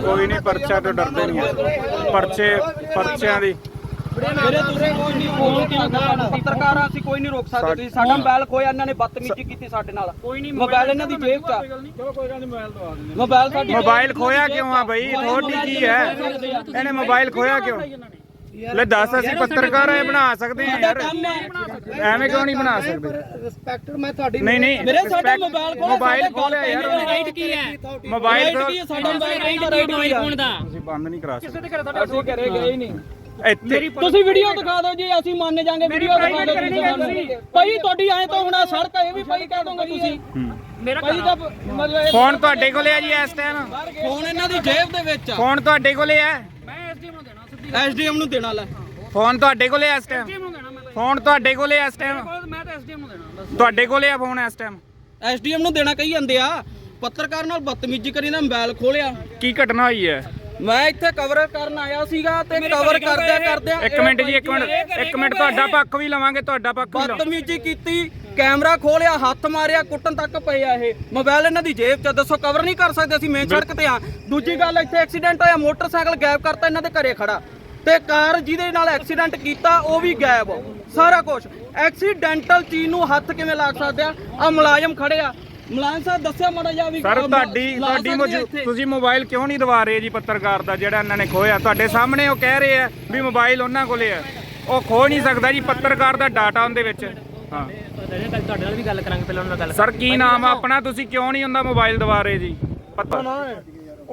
ਕੋਈ ਨਹੀਂ ਪਰਚਾ ਤੋਂ ਡਰਦੇ ਨਹੀਂ। ਪਰਚੇ ਪਰਚਿਆਂ ਦੀ। ਮੇਰੇ ਤੁਸੀਂ ਕੋਈ ਨਹੀਂ ਫੋਨ ਕਿਉਂ ਕਰਨਾ? ਪੱਤਰਕਾਰ ਆ, ਅਸੀਂ ਕੋਈ ਨਹੀਂ ਰੋਕ ਸਕਦੇ। ਤੁਸੀਂ ਸਾਡਾ ਮੋਬਾਈਲ ਖੋਇਆ ਇਹਨਾਂ ਨੇ ਬਦਤਮੀਜ਼ੀ ਕੀਤੀ ਸਾਡੇ ਨਾਲ। ਕੋਈ ਨਹੀਂ ਮੋਬਾਈਲ ਇਹਨਾਂ ਦੀ ਜੇਬ 'ਚ ਆ। ਚਲੋ ਕੋਈ ਗੱਲ ਨਹੀਂ ਮੋਬਾਈਲ ਦਵਾ ਦਿੰਦੇ ਮੋਬਾਈਲ ਸਾਡੀ ਮੋਬਾਈਲ ਖੋਇਆ ਕਿਉਂ ਆ ਬਈ? ਥੋੜੀ ਕੀ ਹੈ? ਇਹਨੇ ਮੋਬਾਈਲ ਖੋਇਆ ਕਿਉਂ? ਲੈ ਦੱਸ ਅਸੀਂ ਪੱਤਰਕਾਰ ਐ ਬਣਾ ਸਕਦੇ ਆ ਯਾਰ। ਐਵੇਂ ਕਿਉਂ ਨਹੀਂ ਬਣਾ ਸਕਦੇ? ਰਿਸਪੈਕਟਡ ਮੈਂ ਤੁਹਾਡੀ ਨਹੀਂ ਨਹੀਂ ਮੇਰੇ ਸਾਡਾ ਮੋਬਾਈਲ ਖੋਲਿਆ ਮੋਬਾਈਲ ਖੋਲਿਆ ਯਾਰ। ਉਹਨੇ। ਰਾਈਟ ਕੀ ਹੈ? ਮੋਬਾਈਲ ਰਾਈਟ ਤੋਂ ਕੀ ਹੈ ਸਾਡਾ ਮੋਬਾਈਲ ਰਾਈਟ ਰਾਈਟ ਕੀ ਹੈ ਦਾ? ਤੁਸੀਂ ਬੰਦ ਨਹੀਂ ਕਰਾ ਸਕਦੇ ਕਿਸੇ ਦੇ ਘਰੇ ਤੁਹਾਡੇ ਅਸੀਂ ਘਰੇ ਗਏ ਹੀ ਨਹੀਂ। ਇੱਥੇ ਤੁਸੀਂ ਵੀਡੀਓ ਦਿਖਾ ਦਿਓ ਜੀ ਅਸੀਂ ਮੰਨ ਜਾਾਂਗੇ ਵੀਡੀਓ ਦਿਖਾ ਦਿਓ। ਭਾਈ ਤੁਹਾਡੀ ਐ ਤਾਂ ਹੁਣ ਸੜਕ ਇਹ ਵੀ ਭਾਈ ਕਹਿ ਦੋਗੇ ਤੁਸੀਂ। ਮੇਰਾ ਭਾਈ ਦਾ ਮਤਲਬ ਫੋਨ ਤੁਹਾਡੇ ਕੋਲੇ ਆ ਜੀ ਇਸ ਟਾਈਮ ਫੋਨ ਇਹਨਾਂ ਦੀ ਜੇਬ ਦੇ ਵਿੱਚ ਆ। ਫੋਨ ਤੁਹਾਡੇ ਕੋਲੇ ਆ। ਮੈਂ ਐਸਡੀਐਮ ਐਸਡੀਐਮ ਨੂੰ ਦੇਣਾ ਲੈ। ਫੋਨ ਤੁਹਾਡੇ ਕੋਲੇ ਇਸ ਟਾਈਮ ਐਸਡੀਐਮ ਨੂੰ ਦੇਣਾ ਮੈਂ ਤਾਂ ਫੋਨ ਤੁਹਾਡੇ ਕੋਲੇ ਇਸ ਟਾਈਮ ਮੈਂ ਤਾਂ ਐਸਡੀਐਮ ਨੂੰ ਦੇਣਾ ਬਸ। ਤੁਹਾਡੇ ਕੋਲੇ ਆ ਫੋਨ ਇਸ ਟਾਈਮ ਐਸਡੀਐਮ ਨੂੰ ਦੇਣਾ ਕਹੀ ਜਾਂਦੇ ਆ। ਪੱਤਰਕਾਰ ਨਾਲ ਬਦਤਮੀਜ਼ੀ ਕਰੀ ਨਾ ਮੋਬਾਈਲ ਖੋਲਿਆ। ਕੀ ਘਟਨਾ ਹੋਈ ਹੈ? ਮੈਂ ਇੱਥੇ ਕਵਰ ਕਰਨ ਆਇਆ ਸੀਗਾ ਤੇ ਕਵਰ ਕਰਦਿਆਂ ਕਰਦਿਆਂ ਇੱਕ ਮਿੰਟ ਜੀ ਇੱਕ ਮਿੰਟ ਇੱਕ ਮਿੰਟ ਤੁਹਾਡਾ ਪੱਖ ਵੀ ਲਵਾਂਗੇ ਤੁਹਾਡਾ ਪੱਖ ਵੀ ਲਵਾਂਗੇ। ਬਦਤਮੀਜ਼ੀ ਕੀਤੀ ਕੈਮਰਾ ਖੋਲਿਆ ਹੱਥ ਮਾਰਿਆ ਕੁੱਟਣ ਤੱਕ ਪਏ ਆ ਇਹ। ਮੋਬਾਈਲ ਇਹਨਾਂ ਦੀ ਜੇਬ 'ਚ ਦੱਸੋ ਕਵਰ ਨਹੀਂ ਕਰ ਸਕਦੇ ਅਸੀਂ ਮੇਨ ਸੜਕ ਤੇ ਆ। ਦੂਜੀ ਗੱਲ ਇੱਥੇ ਐਕਸੀਡੈਂਟ ਹੋਇਆ ਮੋਟਰਸਾਈਕਲ ਗਾਇਬ ਕਰਤਾ ਇਹਨਾਂ ਦੇ ਘਰੇ ਖੜਾ। ਤੇ ਕਾਰ ਜਿਹਦੇ ਨਾਲ ਐਕਸੀਡੈਂਟ ਕੀਤਾ ਉਹ ਵੀ ਗਾਇਬ ਸਾਰਾ ਕੁਝ ਐਕਸੀਡੈਂਟਲ ਚੀਜ਼ ਨੂੰ ਹੱਥ ਕਿਵੇਂ ਲਾ ਸਕਦੇ ਆ? ਆ ਮੁਲਾਜ਼ਮ ਖੜੇ ਆ। ਮੁਲਾਜ਼ਮ ਸਾਹਿਬ ਦੱਸਿਆ ਮਾੜਾ ਜਿਹਾ ਵੀ ਸਰ ਤੁਹਾਡੀ ਤੁਹਾਡੀ। ਤੁਸੀਂ ਮੋਬਾਈਲ ਕਿਉਂ ਨਹੀਂ ਦਵਾ ਰਹੇ ਜੀ ਪੱਤਰਕਾਰ ਦਾ ਜਿਹੜਾ ਇਹਨਾਂ ਨੇ ਖੋਇਆ ਤੁਹਾਡੇ ਸਾਹਮਣੇ ਉਹ ਕਹਿ ਰਹੇ ਆ ਵੀ ਮੋਬਾਈਲ ਉਹਨਾਂ ਕੋਲੇ ਆ। ਉਹ ਖੋ ਨਹੀਂ ਸਕਦਾ ਜੀ ਪੱਤਰਕਾਰ ਦਾ ਡਾਟਾ ਉਹਦੇ ਵਿੱਚ। ਹਾਂ। ਤੁਹਾਡੇ ਨਾਲ ਵੀ ਗੱਲ ਕਰਾਂਗੇ ਪਹਿਲਾਂ ਉਹਨਾਂ ਨਾਲ ਗੱਲ ਸਰ ਕੀ ਨਾਮ ਆ ਆਪਣਾ? ਤੁਸੀਂ ਕਿਉਂ ਨਹੀਂ ਉਹਦਾ ਮੋਬਾਈਲ ਦਵਾ ਰਹੇ ਜੀ? ਪੱਤਰ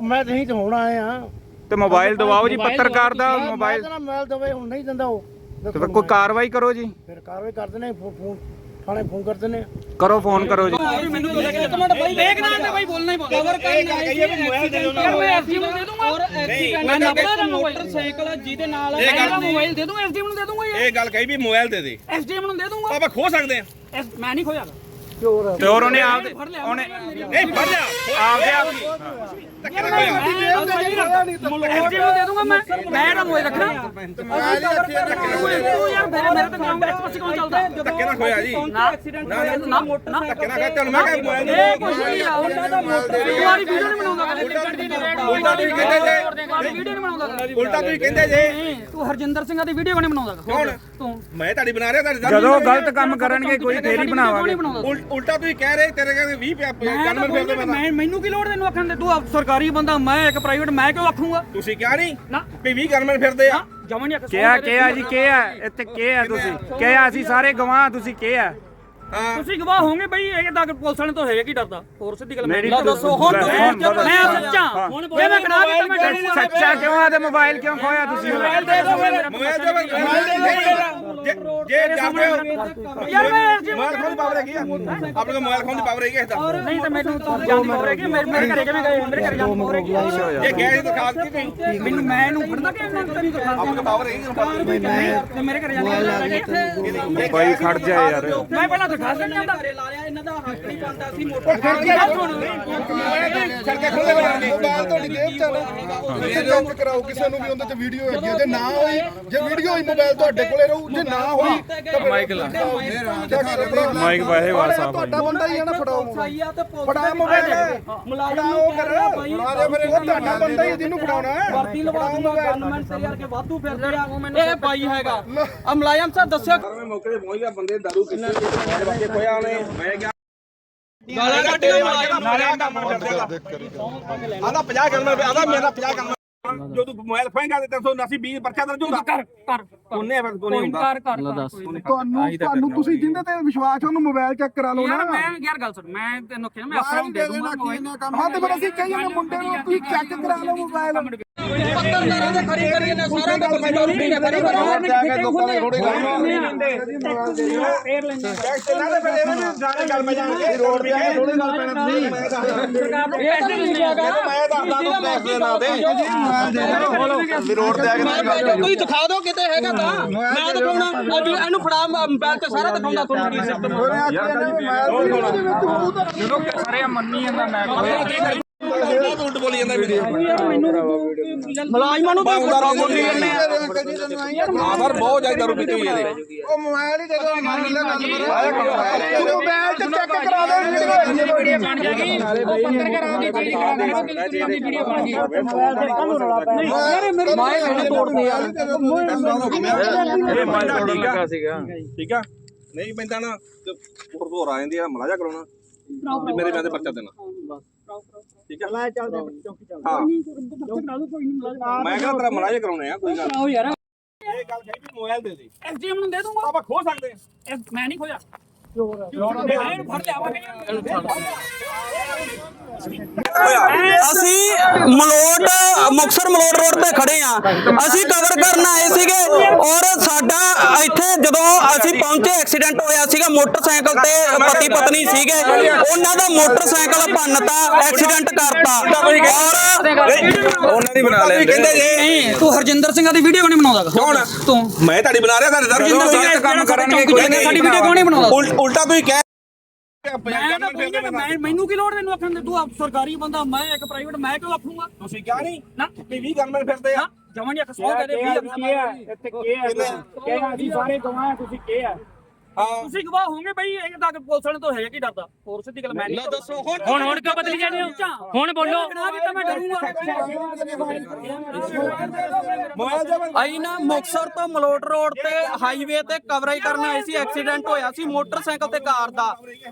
ਮੈਂ ਨਹੀਂ ਤੇ ਹੁਣ ਆਏ ਆ ਤੇ ਮੋਬਾਈਲ ਦਵਾਓ ਜੀ ਪੱਤਰਕਾਰ ਦਾ ਮੋਬਾਈਲ। ਮੈਂ ਮੋਬਾਈਲ ਦਵੇ ਹੁਣ ਨਹੀਂ ਦਿੰਦਾ ਉਹ। ਤੇ ਫਿਰ ਕੋਈ ਕਾਰਵਾਈ ਕਰੋ ਜੀ। ਫਿਰ ਕਾਰਵਾਈ ਕਰਦੇ ਨੇ ਫੋਨ ਥਾਣੇ ਫੋਨ ਕਰਦੇ ਨੇ ਕਰੋ ਫੋਨ ਕਰੋ ਜੀ। ਮੈਨੂੰ ਇੱਕ ਮਿੰਟ ਬਾਈ ਦੇਖਣਾ ਤੇ ਬਾਈ ਬੋਲਣਾ ਹੀ ਕਵਰ ਕਰਨ ਆਏ ਸੀ ਐਕਸੀਡੈਂਟ ਯਾਰ ਮੈਂ ਐਸਡੀਐਮ ਨੂੰ ਦੇ ਦੂੰਗਾ। ਔਰ ਮੈਂ ਨੰਬਰ ਮੋਟਰਸਾਈਕਲ ਆ ਜਿਹਦੇ ਨਾਲ ਮੋਬਾਈਲ ਦੇ ਦੂੰਗਾ ਐਸਡੀਐਮ ਨੂੰ ਦੇ ਦੂੰਗਾ ਯਾਰ। ਇਹ ਗੱਲ ਕਹੀ ਵੀ ਮੋਬਾਈਲ ਦੇ ਦੇ। ਨੂੰ ਦੇ ਦੂੰਗਾ। ਆਪਾਂ ਖੋ ਸਕਦੇ ਆ ਐਸ- ਮੈਂ ਨਹੀਂ ਖੋਇਆ। ਚੋਰ ਤੇ ਹੋਰ ਉਹਨੇ ਆਪ ਉਹਨੇ ਨਹੀਂ ਫੜ ਆਪਦੇ ਆਪ ਹੋਇਆ ਐਸਡੀਐਮ ਨੂੰ ਦੇ ਦੂੰਗਾ ਮੈਂ ਮੈਂ ਨਾ ਮੋਬਾਈਲ ਰੱਖਣਾ ਤੂੰ ਯਾਰ ਮੇਰੇ ਮੇਰੇ ਤੇ ਨਾਮ ਵਿੱਚ ਪਛੀ ਕੌਣ ਚੱਲਦਾ ਧੱਕੇ ਨਾਲ ਹੋਇਆ ਜੀ ਨਾ ਐਕਸੀਡੈਂਟ ਨਾ ਨਾ ਨਾ ਧੱਕੇ ਨਾਲ ਕਹਿ ਤੈਨੂੰ ਮੈਂ ਕਿਹਾ ਮੋਬਾਈਲ ਦੇ ਇਹ ਕੁਛ ਨਹੀਂ ਆ ਉਹਨਾਂ ਦਾ ਮੋਟਰ ਵਾਲੀ ਵੀਡੀਓ ਨਹੀਂ ਬਣਾਉਂਦਾ ਉਲਟਾ ਤੁਸੀਂ ਕਹਿੰਦੇ ਜੇ ਵਾਲੀ ਵੀਡੀਓ ਨਹੀਂ ਬਣਾਉਂਦਾ। ਉਲਟਾ ਤੁਸੀਂ ਕਹਿੰਦੇ ਜੇ। ਨਹੀਂ, ਤੂੰ ਹਰਜਿੰਦਰ ਸਿੰਘ ਦੀ ਵੀਡੀਓ ਨਹੀਂ ਬਣਾਉਂਦਾ? ਕੌਣ? ਤੂੰ। ਮੈਂ ਤੁਹਾਡੀ ਬਣਾ ਰਿਹਾ ਤੁਹਾਡੀ ਜਦੋਂ ਗਲਤ ਕੰਮ ਕਰਨਗੇ ਕੋਈ ਫੇਰ ਹੀ ਬਣਾਵਾਂਗੇ। ਉਲ- ਉਲਟਾ ਤੁਸੀਂ ਕਹਿ ਰਹੇ ਤੇਰੇ ਕਹਿੰਦੇ 20 ਪਿਆ ਗਨਮੈਨ ਫਿਰਦੇ ਮੈਂ ਮੈਂ ਮੈਨੂੰ ਕੀ ਲੋੜ ਤੈਨੂੰ ਆਖਣ ਦੇ? ਤੂੰ ਆਪ ਸਰਕਾਰੀ ਬੰਦਾ ਮੈਂ ਇੱਕ ਪ੍ਰਾਈਵੇਟ ਮੈਂ ਕਿਉਂ ਆਖੂੰਗਾ? ਤੁਸੀਂ ਕਿਹਾ ਨਹੀਂ ਨਾ। ਵੀ 20 ਗਨਮੈਨ ਫਿਰਦੇ ਆ। ਜਮਨ ਨਹੀਂ ਆਖ ਕਿਹਾ ਕਿਹਾ ਜੀ ਕਿਹਾ ਇੱਥੇ ਕਿਹਾ ਤੁਸੀਂ। ਕਿਹਾ ਅਸੀਂ ਸਾਰੇ ਗਵਾਹ ਤੁਸੀਂ ਕਿਹਾ। ਹਾਂ। ਤੁਸੀਂ ਗਵਾਹ ਹੋਗੇ ਬਈ ਇਹ ਤਾਂ ਪੁਲਿਸ ਵਾਲੇ ਤੋਂ ਹੈ ਕੀ ਡਰਦਾ? ਹੋਰ ਸਿੱਧੀ ਗੱਲ ਮੇਰੀ ਮੈਂ ਦੱਸੋ ਹੁਣ ਬਦਲ। ਮੈਂ ਸੱਚਾ ਹੁਣ ਜੇ ਮੈਂ ਕਨਾ ਕੀਤਾ ਮੈਂ ਸੱਚਾ ਕਿਉਂ ਆ ਤੇ ਮੋਬਾਈਲ ਕਿਉਂ ਖੋਇਆ ਤੁਸੀਂ? ਉਹਦਾ? ਦੇ ਦੋ ਫਿਰ ਮੋਬਾਈਲ ਦੇ ਮੋਬਾਈਲ ਦੇ ਜੇ ਜਾਂਦੇ ਯਾਰ ਮੈਂ ਮੋਬਾਈਲ ਖੋਣ ਦੀ ਪਾਵਰ ਹੈਗੀ ਆ। ਆਪਣੇ ਕੋਲ ਮੋਬਾਈਲ ਖੋਣ ਦੀ ਪਾਵਰ ਹੈਗੀ ਇਸ ਦਾ ਨਹੀਂ ਤਾਂ ਮੈਨੂੰ ਤੂੰ ਜਾਂਦੀ ਹੋ ਰਹੀ ਮੇਰੇ ਮੇਰੇ ਘਰੇ ਕਿਵੇਂ ਗਏ? ਮੇਰੇ ਘਰੇ ਜਾਂਦੀ ਹੋ ਰਹੀ ਜੇ ਗਏ ਸੀ ਤਾਂ। ਖਾਸ ਕੀ ਕਹੀ ਮੈਨੂੰ ਮੈਂ ਇਹਨੂੰ ਫੜਨਾ ਕਿ ਮੈਂ ਤੈਨੂੰ ਦਿਖਾ ਆਪਣੇ ਕੋਲ ਪਾਵਰ ਹੈਗੀ ਨਾ ਤੇ ਮੇਰੇ ਘਰੇ ਜਾਂਦੀ ਇੱਥੇ ਬਾਈ ਖੜ ਜਾ ਯਾਰ। ਮੈਂ ਪਹਿਲਾਂ ਦਿਖਾ ਦਿੰਦਾ ਨਹੀਂ ਬਣਦਾ ਸੀ ਮੋਟਰ ਕਰਕੇ ਖੋਲੇ ਬਣਾਉਣੇ ਮੋਬਾਈਲ ਤੁਹਾਡੀ ਜੇਬ ਚ ਆ ਨਾ। ਤੁਸੀਂ ਚੈੱਕ ਕਰਾਓ ਕਿਸੇ ਨੂੰ ਵੀ ਉਹਦੇ ਚ ਵੀਡੀਓ ਹੈਗੀ ਆ। ਜੇ ਨਾ ਹੋਈ ਜੇ ਵੀਡੀਓ ਹੋਈ ਮੋਬਾਈਲ ਤੁਹਾਡੇ ਕੋਲੇ ਰਹੂ। ਜੇ ਨਾ ਹੋਈ ਤਾਂ ਮਾਈਕ ਲਾ ਮਾਈਕ ਵਾਹੇ ਵਾਰ ਸਾਫ਼ ਤੁਹਾਡਾ ਬੰਦਾ ਹੀ ਆ ਨਾ ਫੜਾਓ ਮੋਬਾਈਲ ਸਹੀ ਆ ਤੇ ਪੁਲਿਸ ਫੜਾ ਮੋਬਾਈਲ। ਮੁਲਾਜ਼ਮ ਨੂੰ ਕਰ ਫਿਰ ਉਹ ਤੁਹਾਡਾ ਬੰਦਾ ਹੀ ਆ ਜਿਹਨੂੰ ਫੜਾਉਣਾ ਹੈ। ਵਰਦੀ ਲਵਾ ਦੂੰਗਾ ਗਨਮੈਨ ਤੇ ਯਾਰ ਕੇ ਵਾਧੂ ਫਿਰਦੇ ਆ। ਇਹ ਬਾਈ ਹੈਗਾ। ਆ ਮੁਲਾਜ਼ਮ ਸਾਹਿਬ ਦੱਸਿਓ। ਗਾਲਾਂ ਕੱਢੀਆਂ ਮੁਲਾਜ਼ਮ ਆਦਾ 50 ਗਨਮੈਨ ਆਦਾ ਮੇਰਾ 50 ਗਨਮੈਨ ਜੋ ਤੂੰ ਮੋਬਾਈਲ ਖੋਏਗਾ ਤੇ 380 20 ਪਰਚਾ ਦਰਜ ਹੁੰਦਾ। ਕਰ ਕਰ ਉਹਨੇ ਫਿਰ ਕੋਨੇ ਹੁੰਦਾ। ਕਰ ਕਰ ਦੱਸ। ਤੁਹਾਨੂੰ ਤੁਹਾਨੂੰ ਤੁਸੀਂ ਜਿੰਦੇ ਤੇ ਵਿਸ਼ਵਾਸ ਉਹਨੂੰ ਮੋਬਾਈਲ ਚੈੱਕ ਕਰਾ ਲਓ ਯਾਰ ਨਾ। ਮੈਂ ਯਾਰ ਗੱਲ ਸੁਣ ਮੈਂ ਤੈਨੂੰ ਕਿਹਾ ਮੈਂ ਅਫਸਰ ਨੂੰ ਦੇ ਦੂੰਗਾ ਮੋਬਾਈਲ। ਹਾਂ ਤੇ ਫਿਰ ਅਸੀਂ ਕਹੀਏ ਨਾ ਮੁੰਡੇ ਨੂੰ ਤੁਸੀਂ ਚੈੱਕ ਕਰਾ ਲਓ ਮੋਬਾਈਲ। ਪੱਤਰਕਾਰਾਂ ਦੇ ਖੜੀ ਕਰੀ ਨੇ ਸਾਰਾ ਕੁਝ ਮੈਂ ਦਾਰੂ ਪੀ ਖੜੀ ਕਰੀ ਫੇਰ ਲੈਂਦੇ ਦੇ ਫਿਰ ਰੋਡ ਤੇ ਆਏ ਥੋੜੀ ਗੱਲ ਪੈਣਾ ਨਹੀਂ ਮੈਂ ਸਰਕਾਰ ਨੂੰ ਨਹੀਂ ਲਿਆਗਾ ਮੈਂ ਦੱਸਦਾ ਤੂੰ ਟੈਕਸ ਦੇ ਨਾਂ ਦੇ ਵੀ ਰੋਡ ਤੇ ਆ ਕੇ ਤੁਸੀਂ ਦਿਖਾ ਦਿਓ ਕਿਤੇ ਹੈਗਾ ਤਾਂ ਮੈਂ ਦਿਖਾਉਣਾ ਅੱਜ ਇਹਨੂੰ ਫੜਾ ਮੋਬਾਈਲ ਤੇ ਸਾਰਾ ਦਿਖਾਉਂਦਾ ਤੁਹਾਨੂੰ ਕੀ ਸਿਸਟਮ ਜਦੋਂ ਸਾਰੇ ਮੰਨੀ ਜਾਂਦਾ ਮੈਂ ਖੋਇਆ ਵੀਡੀਓ ਮੁਲਾਜ਼ਮਾਂ ਨੂੰ ਤਾਂ ਦਾਰੂ ਬੋਲੀ ਜਾਂਦੇ ਆ। ਸਰ ਬਹੁਤ ਜ਼ਿਆਦਾ ਦਾਰੂ ਪੀਤੀ ਹੋਈ ਇਹਦੇ। ਉਹ ਮੋਬਾਈਲ ਹੀ ਦੇ ਦੋ ਮਾਨ ਲੈ ਗੱਲ ਕਰੋ ਮੋਬਾਈਲ ਤੇ ਚੈੱਕ ਕਰਾ ਦਿਓ ਵੀਡੀਓ ਬਣ ਜਾਏਗੀ। ਉਹ ਪੱਤਰਕਾਰਾਂ ਦੀ ਜਿਹੜੀ ਕਰਾ ਤੁਹਾਡੀ ਵੀਡੀਓ ਬਣ ਗਈ ਇਹ ਮਾਈਕ ਤੋੜਨ ਲੱਗਾ ਸੀਗਾ ਠੀਕ ਆ? ਨਹੀਂ ਪੈਂਦਾ ਨਾ ਤੇ ਹੋਰ ਹੋਰ ਆ ਜਾਂਦੀ ਆ ਮਲਾਜਾ ਕਰਾਉਣਾ। ਤੇ ਮੇਰੇ ਪੈਸੇ ਪਰਚਾ ਦੇਣਾ। ਠੀਕ ਆ ਮੈਂ ਚੱਲਦਾ ਹਾਂ। ਮੈਂ ਕਹਿੰਦਾ ਤੇਰਾ ਮਲਾਜਾ ਕਰਾਉਣੇ ਆ ਕੋਈ ਗੱਲ ਆਓ ਯਾਰ। ਇਹ ਗੱਲ ਕਹੀ ਵੀ ਮੋਬਾਈਲ ਦੇ ਦੇ। ਐਸਡੀਐਮ ਨੂੰ ਦੇ ਦੂੰਗਾ। ਆਪਾਂ ਖੋ ਸਕਦੇ ਆ ਇਹ ਮੈਂ ਨਹੀਂ ਖੋਇਆ। ਇਹਨੂੰ ਫੜ ਅਸੀਂ ਮਲੋਟ ਮੁਕਸਰ ਮਲੋਟ ਰੋਡ ਤੇ ਖੜੇ ਆ। ਅਸੀਂ ਕਵਰ ਕਰਨ ਆਏ ਸੀਗੇ ਔਰ ਸਾਡਾ ਇੱਥੇ ਜਦੋਂ ਅਸੀਂ ਪਹੁੰਚੇ ਐਕਸੀਡੈਂਟ ਹੋਇਆ ਸੀਗਾ ਮੋਟਰਸਾਈਕਲ ਤੇ ਪਤੀ ਪਤਨੀ ਸੀਗੇ। ਉਹਨਾਂ ਦਾ ਮੋਟਰਸਾਈਕਲ ਭੰਨਤਾ ਐਕਸੀਡੈਂਟ ਕਰਤਾ। ਔਰ ਉਹਨਾਂ ਦੀ ਬਣਾ ਲੈਂਦੇ ਕਹਿੰਦੇ ਜੇ ਤੂੰ ਹਰਜਿੰਦਰ ਸਿੰਘਾਂ ਦੀ ਵੀਡੀਓ ਨਹੀਂ ਬਣਾਉਂਦਾ। ਕੌਣ? ਤੂੰ ਮੈਂ ਤੁਹਾਡੀ ਬਣਾ ਰਿਹਾ ਤੁਹਾਡੇ ਹਰਜਿੰਦਰ ਸਿੰਘ ਕੰਮ ਕਰਨਗੇ ਕੋਈ ਨਹੀਂ ਸਾਡੀ ਵੀਡੀਓ ਕਿਉਂ ਨਹੀਂ ਬਣਾਉਂਦਾ? ਉਲ- ਉਲਟਾ ਤੁਸੀਂ ਕਹਿ ਮੈਂ ਤਾਂ ਕੋਈ ਨਹੀਂ ਮੈਂ ਮੈਨੂੰ ਕੀ ਲੋੜ ਤੈਨੂੰ ਆਖਣ ਦੇ? ਤੂੰ ਸਰਕਾਰੀ ਬੰਦਾ ਮੈਂ ਇੱਕ ਪ੍ਰਾਈਵੇਟ ਮੈਂ ਕਿਉਂ ਆਖੂੰਗਾ? ਤੁਸੀਂ ਕਿਹਾ ਨਹੀਂ? ਨਾ। ਕਿ 20 ਗਨਮੈਨ ਫਿਰਦੇ ਆ। ਜਮਾਂ ਨਹੀਂ ਸੌ ਕਹਦੇ ਵੀ ਇੱਥੇ ਕੀ ਹੈ ਕਿਹਾ ਅਸੀਂ ਸਾਰੇ ਗਵਾਹ ਤੁਸੀਂ ਕੀ ਹੈ ਹਾਂ। ਤੁਸੀਂ ਗਵਾਹ ਹੋਗੇ ਬਈ ਇਹ ਤੱਕ ਪੁਲਿਸ ਵਾਲੇ ਤੋਂ ਹੈ ਕੀ ਡਰਦਾ? ਹੋਰ ਸਿੱਧੀ ਗੱਲ ਮੈਂ ਨਹੀਂ ਦੱਸੋ ਹੁਣ ਹੁਣ ਕਿਉਂ ਬਦਲੀ ਜਾਂਦੇ ਹੋ? ਹੁਣ ਬੋਲੋ। ਕੀਤਾ ਮੈਂ ਅਸੀਂ ਨਾ ਮੁਕਸਰ ਤੋਂ ਮਲੋਟ ਰੋਡ ਤੇ ਹਾਈਵੇ ਤੇ ਕਵਰੇਜ ਕਰਨ ਆਏ ਸੀ ਐਕਸੀਡੈਂਟ ਹੋਇਆ ਸੀ ਮੋਟਰਸਾਈਕਲ ਤੇ ਕਾਰ ਦਾ।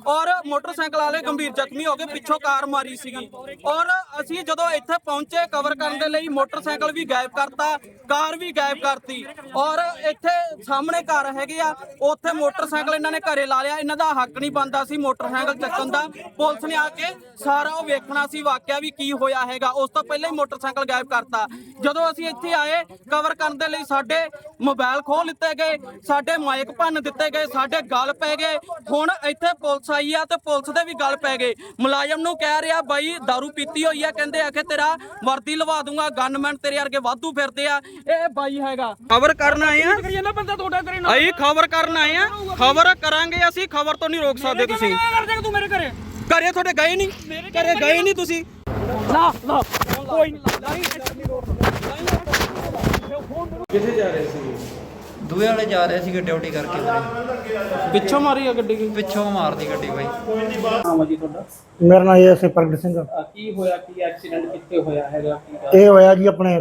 ਔਰ ਮੋਟਰਸਾਈਕਲ ਵਾਲੇ ਗੰਭੀਰ ਜ਼ਖਮੀ ਹੋ ਗਏ ਪਿੱਛੋਂ ਕਾਰ ਮਾਰੀ ਸੀਗੀ। ਔਰ ਅਸੀਂ ਜਦੋਂ ਇੱਥੇ ਪਹੁੰਚੇ ਕਵਰ ਕਰਨ ਦੇ ਲਈ ਮੋਟਰਸਾਈਕਲ ਵੀ ਗਾਇਬ ਕਰਤਾ ਕਾਰ ਵੀ ਗਾਇਬ ਕਰਤੀ। ਔਰ ਇੱਥੇ ਸਾਹਮਣੇ ਘਰ ਹੈਗੇ ਆ ਉੱਥੇ ਮੋਟਰਸਾਈਕਲ ਇਹਨਾਂ ਨੇ ਘਰੇ ਲਾ ਲਿਆ ਇਹਨਾਂ ਦਾ ਹੱਕ ਨਹੀਂ ਬਣਦਾ ਸੀ ਮੋਟਰਸਾਈਕਲ ਚੱਕਣ ਦਾ। ਪੁਲਿਸ ਨੇ ਆ ਕੇ ਸਾਰਾ ਉਹ ਵੇਖਣਾ ਸੀ ਵਾਕਿਆ ਵੀ ਕੀ ਹੋਇਆ ਹੈਗਾ। ਉਸ ਤੋਂ ਪਹਿਲਾਂ ਹੀ ਮੋਟਰਸਾਈਕਲ ਗਾਇਬ ਕਰਤਾ। ਜਦੋਂ ਅਸੀਂ ਇੱਥੇ ਆਏ ਕਵਰ ਕਰਨ ਦੇ ਲਈ ਸਾਡੇ ਮੋਬਾਈਲ ਖੋਹ ਲਿੱਤੇ ਗਏ ਸਾਡੇ ਮਾਈਕ ਭੰਨ ਦਿੱਤੇ ਗਏ ਸਾਡੇ ਗਲ ਪੈ ਗਏ। ਹੁਣ ਇੱਥੇ ਪੁਲਿਸ ਆਈ ਆ ਤੇ ਪੁਲਿਸ ਦੇ ਵੀ ਗਲ ਪੈ ਗਏ। ਮੁਲਾਜ਼ਮ ਨੂੰ ਕਹਿ ਰਿਹਾ ਬਾਈ दारू ਪੀਤੀ ਹੋਈ ਆ। ਕਹਿੰਦੇ ਆ ਕਿ ਤੇਰਾ ਵਰਦੀ ਲਵਾ ਦੂੰਗਾ ਗਨਮੈਨ ਤੇਰੇ ਵਰਗੇ ਵਾਧੂ ਫਿਰਦੇ ਆ। ਇਹ ਬਾਈ ਹੈਗਾ। ਖਬਰ ਕਰਨ ਆਏ ਆ? ਬੰਦਾ ਤੁਹਾਡਾ ਕਰੇ ਨਾ ਅਸੀਂ ਖਬਰ ਕਰਨ ਆਏ ਆ? ਖਬਰ ਕਰਾਂਗੇ ਅਸੀਂ ਖਬਰ ਤੋਂ ਨਹੀਂ ਰੋਕ ਸਕਦੇ ਤੁਸੀਂ। ਤੂੰ ਮੇਰੇ ਘਰੇ? ਘਰੇ ਤੁਹਾਡੇ ਗਏ ਨਹੀਂ? ਘਰੇ ਗਏ ਨਹੀਂ ਤੁਸੀਂ? ਨਾ ਨਾ ਕੋਈ ਨਹੀਂ ਦੂਏ ਵਾਲੇ ਜਾ ਰਹੇ ਸੀਗੇ ਡਿਊਟੀ ਕਰਕੇ ਵੀਰੇ ਪਿੱਛੋਂ ਮਾਰੀ ਆ ਗੱਡੀ ਕੀ ਪਿੱਛੋਂ ਮਾਰਦੀ ਗੱਡੀ ਬਾਈ। ਮੇਰਾ ਨਾਮ ਇਹ ਹੈ ਪ੍ਰਗਟ ਸਿੰਘ ਕੀ ਹੋਇਆ ਕੀ ਐਕਸੀਡੈਂਟ ਕਿੱਥੇ ਹੋਇਆ ਹੈਗਾ ਇਹ ਹੋਇਆ ਜੀ ਆਪਣੇ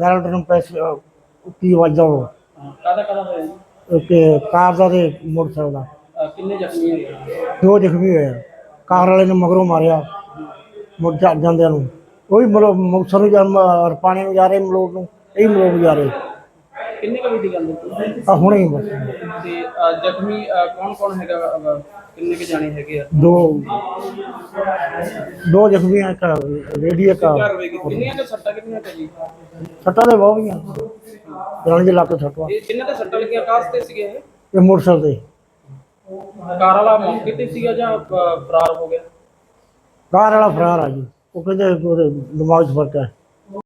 ਗਾਰਡ ਨੂੰ ਪੈਸੇ ਕੀ ਉਹ। ਕਾਦਾ ਕਾਦਾ ਹੋਇਆ ਜੀ? ਕਿ ਕਾਰ ਦਾ ਤੇ ਮੋਟਰਸਾਈਕਲ ਦਾ। ਅਹ ਕਿੰਨੇ ਜ਼ਖਮੀ ਹੋਏ ਦੋ ਜ਼ਖਮੀ ਹੋਏ ਆ। ਕਾਰ ਵਾਲੇ ਨੇ ਮਗਰੋਂ ਮਾਰਿਆ। ਮੁੜ ਜਾ- ਜਾਂਦਿਆਂ ਨੂੰ। ਉਹ ਵੀ ਮੁਕਤਸਰ ਨੂੰ ਜਾਂ ਰਪਾਣੇ ਨੂੰ ਜਾ ਰਹੇ ਮਲੋਟ ਨੂੰ। ਇਹ ਵੀ ਮਲੋਟ ਨੂੰ ਜਾ ਰਹੇ। ਕਿੰਨੇ ਕੁ ਵਜੇ ਦੀ ਗੱਲ ਹੈ? ਆ ਹੁਣੇ ਹੀ ਬਸ। ਤੇ ਅਹ, ਜ਼ਖਮੀ ਕੌਣ ਕੌਣ ਹੈਗਾ? ਕਿੰਨੇ ਕੁ ਜਾਣੇ ਹੈਗੇ ਆ? ਦੋ। ਦੋ ਜ਼ਖਮੀ ਆ ਇੱਕ ਰੇਡੀ ਇੱਕ ਕਿੰਨੀਆਂ ਕੁ ਸੱਟਾਂ ਕਿੰਨੀਆਂ ਕੁ ਜੀ ਸੱਟਾਂ ਦੇ ਬਹੁਤ ਗਈਆਂ ਜਾਣ ਦੇ ਲੱਕ ਸੱਟਵਾ ਇਹ ਕਿੰਨੇ ਤੇ ਸੱਟਾਂ ਲੱਗੀਆਂ? ਕਾਸ ਤੇ ਸੀਗੇ ਇਹ? ਇਹ ਮੋਟਰਸਾਈਕਲ ਤੇ। ਕਾਰ ਵਾਲਾ ਮੌਕੇ ਤੇ ਸੀਗਾ ਜਾਂ ਫਰਾਰ ਹੋ ਗਿਆ? ਕਾਰ ਵਾਲਾ ਫਰਾਰ ਆ ਜੀ। ਉਹ ਕਹਿੰਦੇ ਉਹਦੇ ਦਿਮਾਗ 'ਚ ਫ਼ਰਕ ਹੈ